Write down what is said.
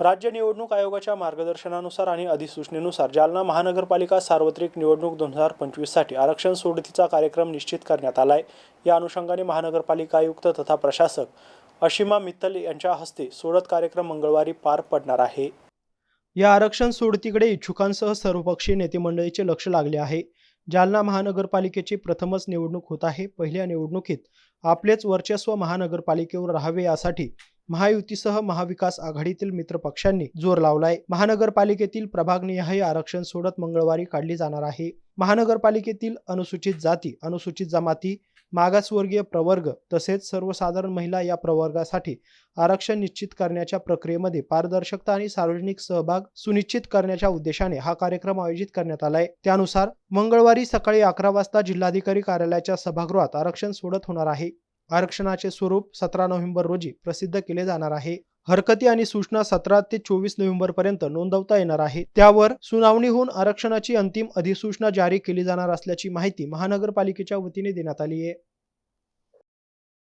राज्य निवडणूक आयोगाच्या मार्गदर्शनानुसार आणि अधिसूचनेनुसार जालना महानगरपालिका सार्वत्रिक निवडणूक दोन हजार पंचवीससाठी आरक्षण सोडतीचा कार्यक्रम निश्चित करण्यात आला आहे या अनुषंगाने महानगरपालिका आयुक्त तथा प्रशासक अशिमा मित्तल यांच्या हस्ते सोडत कार्यक्रम मंगळवारी पार पडणार आहे. या आरक्षण सोडतीकडे इच्छुकांसह सर्वपक्षीय नेते मंडळीचे लक्ष लागले आहे. जालना महानगरपालिकेची प्रथमच निवडणूक होत आहे. पहिल्या निवडणुकीत आपलेच वर्चस्व महानगरपालिकेवर राहावे यासाठी महायुतीसह महाविकास आघाडीतील मित्र पक्षांनी जोर लावलाय. महानगरपालिकेतील प्रभागनिहाय आरक्षण सोडत मंगळवारी काढली जाणार आहे. महानगरपालिकेतील अनुसूचित जाती अनुसूचित जमाती मागासवर्गीय प्रवर्ग तसेच सर्वसाधारण महिला या प्रवर्गासाठी आरक्षण निश्चित करण्याच्या प्रक्रियेमध्ये पारदर्शकता आणि सार्वजनिक सहभाग सुनिश्चित करण्याच्या उद्देशाने हा कार्यक्रम आयोजित करण्यात आलाय. त्यानुसार मंगळवारी सकाळी अकरा वाजता जिल्हाधिकारी कार्यालयाच्या सभागृहात आरक्षण सोडत होणार आहे. आरक्षणाचे स्वरूप सतरा नोव्हेंबर रोजी प्रसिद्ध केले जाणार आहे. हरकती आणि सूचना सतरा ते चोवीस नोव्हेंबर पर्यंत नोंदवता येणार आहे. त्यावर सुनावणी होऊन आरक्षणाची अंतिम अधिसूचना जारी केली जाणार असल्याची माहिती महानगरपालिकेच्या वतीने देण्यात आली आहे.